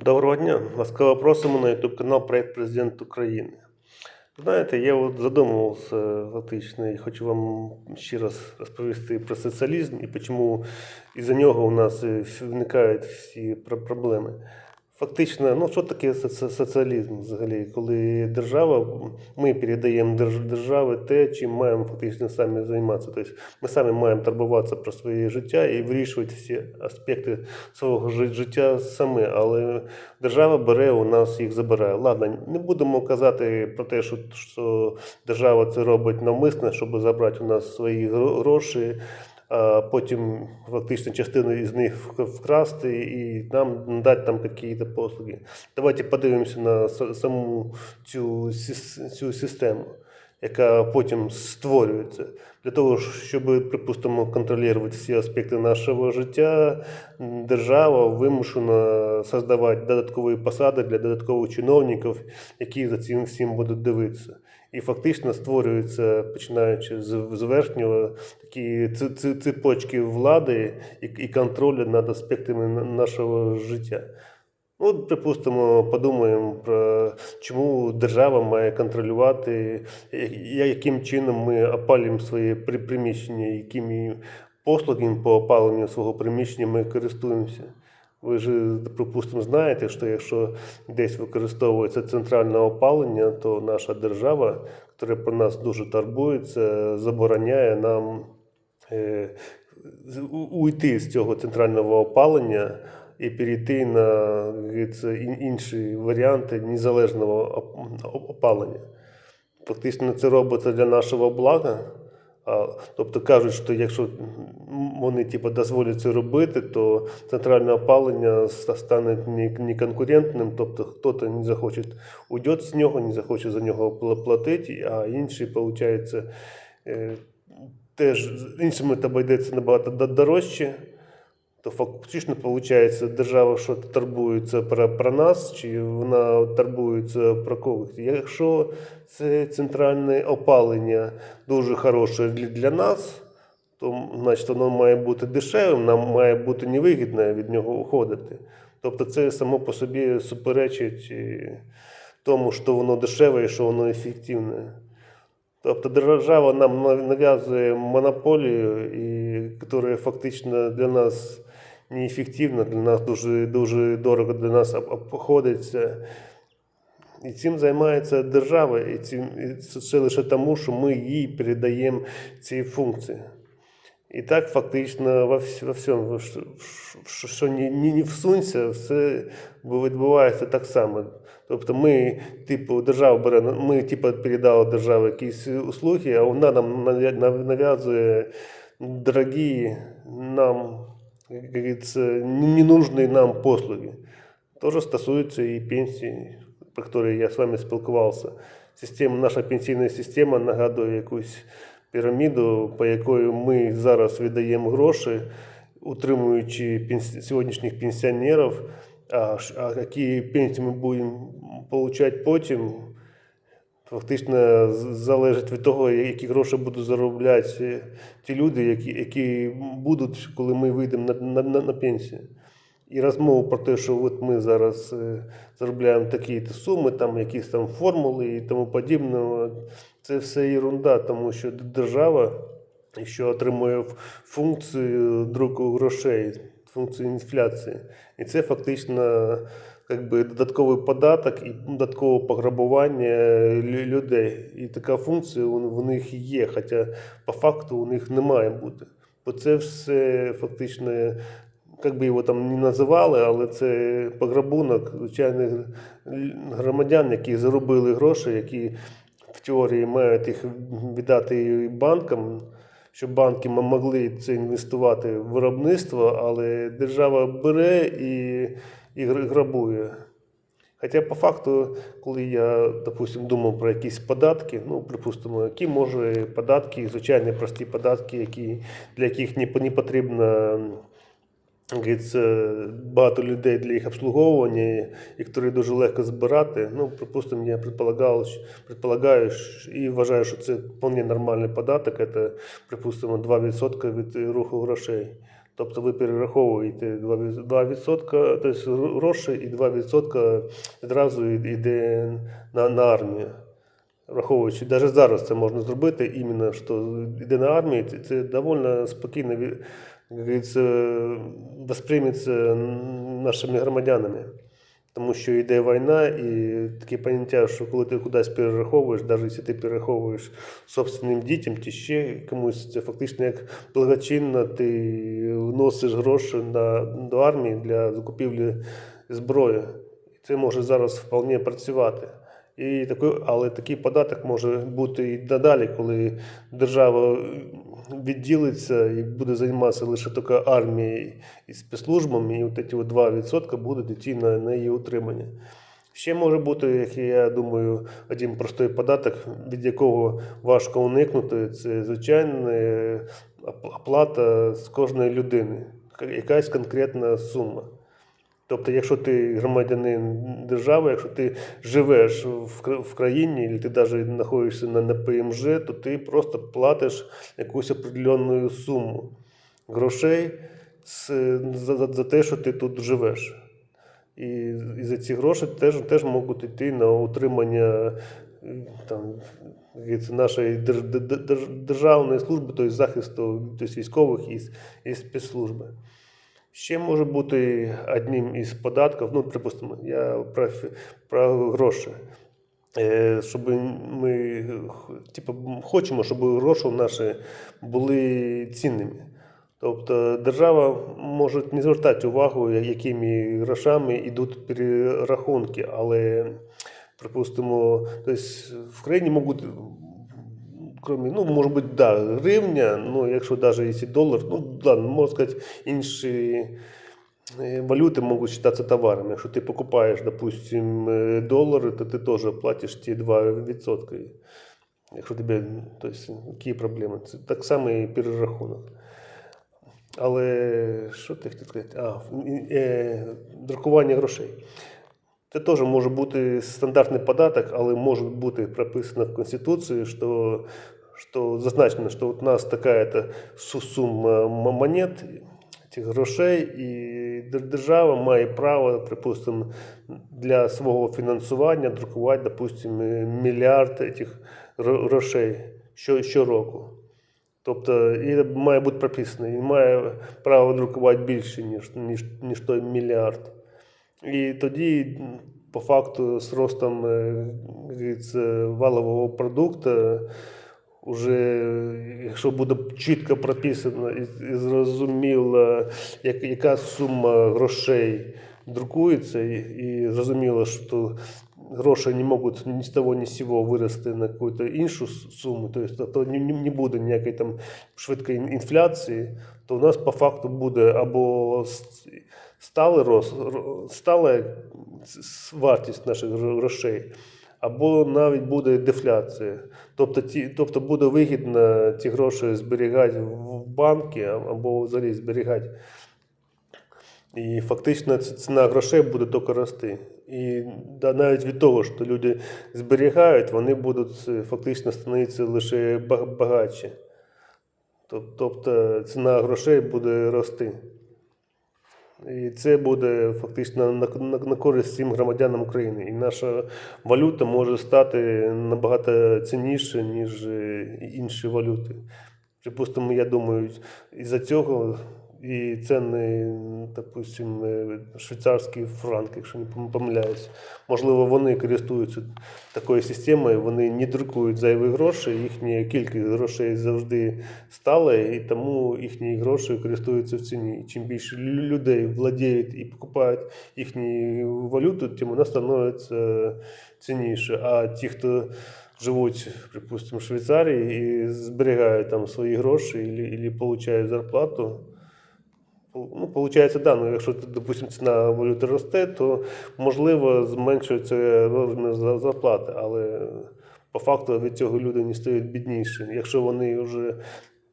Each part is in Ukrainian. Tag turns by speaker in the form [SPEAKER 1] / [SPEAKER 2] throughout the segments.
[SPEAKER 1] Доброго дня! Ласкаво просимо на YouTube канал Проект Президент України. Знаєте, я от задумувався фактично і хочу вам ще раз розповісти про соціалізм і чому із-за нього у нас е, виникають всі проблеми. Фактично, ну що таке соці- соціалізм взагалі? Коли держава, ми передаємо держ- державі те, чим маємо фактично самі займатися. Тобто ми самі маємо турбуватися про своє життя і вирішувати всі аспекти свого жи- життя самі, але держава бере у нас їх забирає. Ладно, не будемо казати про те, що держава це робить навмисно, щоб забрати у нас свої гроші, а потім фактично частину із них вкрасти і нам дати там якісь послуги. Давайте подивимося на саму цю, цю систему, яка потім створюється. Для того, щоб, припустимо, контролювати всі аспекти нашого життя, держава вимушена создавати додаткові посади для додаткових чиновників, які за цим всім будуть дивитися. І фактично створюються, починаючи з, верхнього, такі цепочки влади і контролю над аспектами нашого життя. Ну, припустимо, подумаємо про чому держава має контролювати, яким чином ми опалюємо при- приміщення, якими послугами по опаленню свого приміщення ми користуємося. Ви ж, припустимо, знаєте, що якщо десь використовується центральне опалення, то наша держава, яка про нас дуже турбується, забороняє нам е, уйти з цього центрального опалення і перейти на ін- інші варіанти незалежного оп- оп- опалення. Фактично це робиться для нашого блага. Тобто кажуть, що якщо вони типу, дозволять це робити, то центральне опалення стане не- неконкурентним, тобто хтось не захоче уйде з нього, не захоче за нього платити, а інші, виходить, е, теж то обійдеться набагато дорожче. То фактично виходить, держава що турбується про, про нас, чи вона турбується про когось. Якщо це центральне опалення дуже хороше для, нас, то значить воно має бути дешевим, нам має бути невигідно від нього уходити. Тобто це само по собі суперечить е, тому, що воно дешеве і що воно ефективне. Тобто держава нам нав- нав'язує монополію, і, яка фактично для нас неефективна, для нас дуже, дуже дорого для нас обходиться. І цим займається держава, і, цим, і це лише тому, що ми їй передаємо ці функції. І так фактично во, во всьому, що, що ні, ні, ні всунься, все відбувається так само. Тобто ми, типу, держава бере, ми типу, передали державі якісь услуги, а вона нам нав'язує дорогі нам, як говориться, ненужні нам послуги. Тоже стосується і пенсії, про які я з вами спілкувався. Система, наша пенсійна система нагадує якусь піраміду, по якої ми зараз віддаємо гроші, утримуючи пенс... сьогоднішніх пенсіонерів, а, а які пенсії ми будемо отримати потім, фактично залежить від того, які гроші будуть заробляти ті люди, які, які будуть, коли ми вийдемо на, на, на, на пенсію. І розмову про те, що от ми зараз е, заробляємо такі-то суми, там якісь там формули і тому подібне, це все ерунда, тому що держава, що отримує функцію друку грошей, функцію інфляції. І це фактично як би, додатковий податок і додаткове пограбування людей. І така функція в них є, хоча по факту у них не має бути. Бо це все фактично як би його там не називали, але це пограбунок звичайних громадян, які заробили гроші, які в теорії мають їх віддати банкам, щоб банки могли це інвестувати в виробництво, але держава бере і, і грабує. Хоча по факту, коли я, допустим, думав про якісь податки, ну, припустимо, які може податки, звичайні прості податки, які, для яких не, не потрібно багато людей для їх обслуговування, і які дуже легко збирати. Ну, припустимо, я предполагаю і вважаю, що це вполне нормальний податок, це, припустимо, 2% від руху грошей. Тобто ви перераховуєте 2%, 2% тобто гроші і 2% одразу йде на, на армію. Враховуючи, навіть зараз це можна зробити, іменно що йде на армію, це, це доволі спокійно говориться, восприйметься нашими громадянами. Тому що йде війна, і таке поняття, що коли ти кудись перераховуєш, навіть якщо ти перераховуєш собственним дітям чи ще комусь, це фактично як благочинно ти вносиш гроші на, до армії для закупівлі зброї. І це може зараз вполне працювати. І такий, але такий податок може бути і надалі, коли держава відділиться і буде займатися лише тільки армією і спецслужбами, і от ці от 2% будуть йти на, на її утримання. Ще може бути, як я думаю, один простий податок, від якого важко уникнути, це звичайна оплата з кожної людини, якась конкретна сума. Тобто, якщо ти громадянин держави, якщо ти живеш в країні, і ти навіть знаходишся на, ПМЖ, то ти просто платиш якусь определенну суму грошей за, за, те, що ти тут живеш. І, і за ці гроші теж, теж можуть йти на утримання е, там, говориться, нашої держ, дер- дер- державної служби, тобто захисту тобто військових і, і спецслужби. Ще може бути одним із податків, ну, припустимо, я про, про гроші. Е, Щоб ми типу, хочемо, щоб гроші наші були цінними. Тобто держава може не звертати увагу, якими грошами йдуть перерахунки, але, припустимо, тобто в країні можуть, кроме, ну, може бути, да, гривня, ну, якщо навіть якщо долар, ну, ладно, можна сказати, інші е, валюти можуть вважатися товарами. Якщо ти покупаєш, допустим, е, долари, то ти теж платиш ті 2%. Якщо тебе, тобто, які проблеми? Це так само і перерахунок. Але що ти хотів сказати? А, е, друкування грошей. Це теж може бути стандартний податок, але може бути прописано в Конституції, що, що зазначено, що у нас така сума монет, цих грошей, і держава має право, припустимо, для свого фінансування друкувати, допустимо, мільярд цих грошей щороку. Тобто і має бути прописано, і має право друкувати більше, ніж, ніж, ніж той мільярд. І тоді, по факту, з ростом е, як говориться, валового продукту, уже, якщо буде чітко прописано і, зрозуміло, як, яка сума грошей друкується, і, зрозуміло, що гроші не можуть ні з того, ні з сього вирости на якусь іншу суму, тобто, не буде ніякої там швидкої інфляції, то у нас по факту буде або с- сталий рост, стала вартість наших грошей, або навіть буде дефляція. Тобто, ті, тобто буде вигідно ці гроші зберігати в банки або взагалі зберігати. І фактично ціна грошей буде тільки рости. І навіть від того, що люди зберігають, вони будуть е, фактично становитися лише багатші. Тобто ціна грошей буде рости. І це буде фактично на, на, на користь всім громадянам України. І наша валюта може стати набагато цінніше, ніж е, інші валюти. Припустимо, я думаю, із-за цього і ціни, допустим, е, швейцарський франк, якщо не пом- помиляюсь. Можливо, вони користуються такою системою, вони не друкують зайві гроші, їхня кількість грошей завжди стала, і тому їхні гроші користуються в ціні. Чим більше людей владіють і покупають їхню валюту, тим вона становиться цінніше. А ті, хто живуть, припустимо, в Швейцарії і зберігають там свої гроші і отримують зарплату, Ну, получається, да, ну, якщо, допустим, ціна валюти росте, то можливо зменшується розмір зарплати, але по факту від цього люди не стають бідніші. Якщо вони вже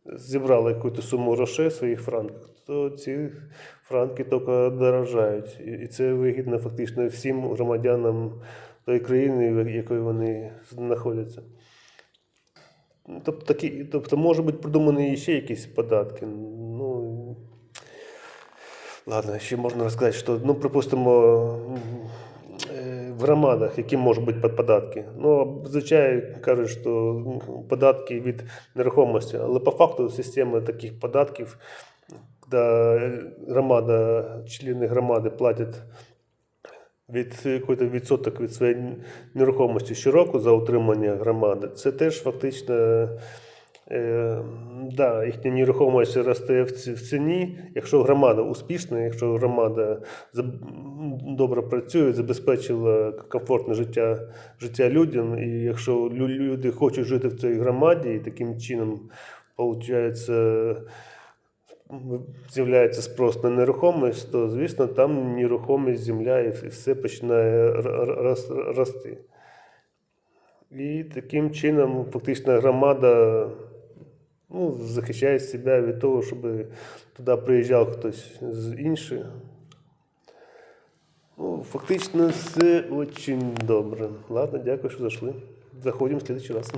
[SPEAKER 1] зібрали якусь суму грошей своїх франків, то ці франки тільки дорожають. І це вигідно фактично всім громадянам тої країни, в якої вони знаходяться. Тобто, такі, тобто може бути придумані ще якісь податки. Ладно, ще можна розказати, що, ну, припустимо, е, в громадах, які можуть бути податки. Ну, зазвичай кажуть, що податки від нерухомості, але по факту система таких податків, коли громада, члени громади платять від якийсь відсоток від своєї нерухомості щороку за утримання громади, це теж фактично. Е, да, їхня нерухомість росте в в ціні. Якщо громада успішна, якщо громада добре працює, забезпечила комфортне життя, життя людям, і якщо люди хочуть жити в цій громаді, і таким чином з'являється спрос на нерухомість, то звісно там нерухомість, земля і все починає рости. І таким чином фактично громада ну, захищає себе від того, щоб туди приїжджав хтось з інших. Ну, фактично все дуже добре. Ладно, дякую, що зайшли. Заходимо в следующий раз.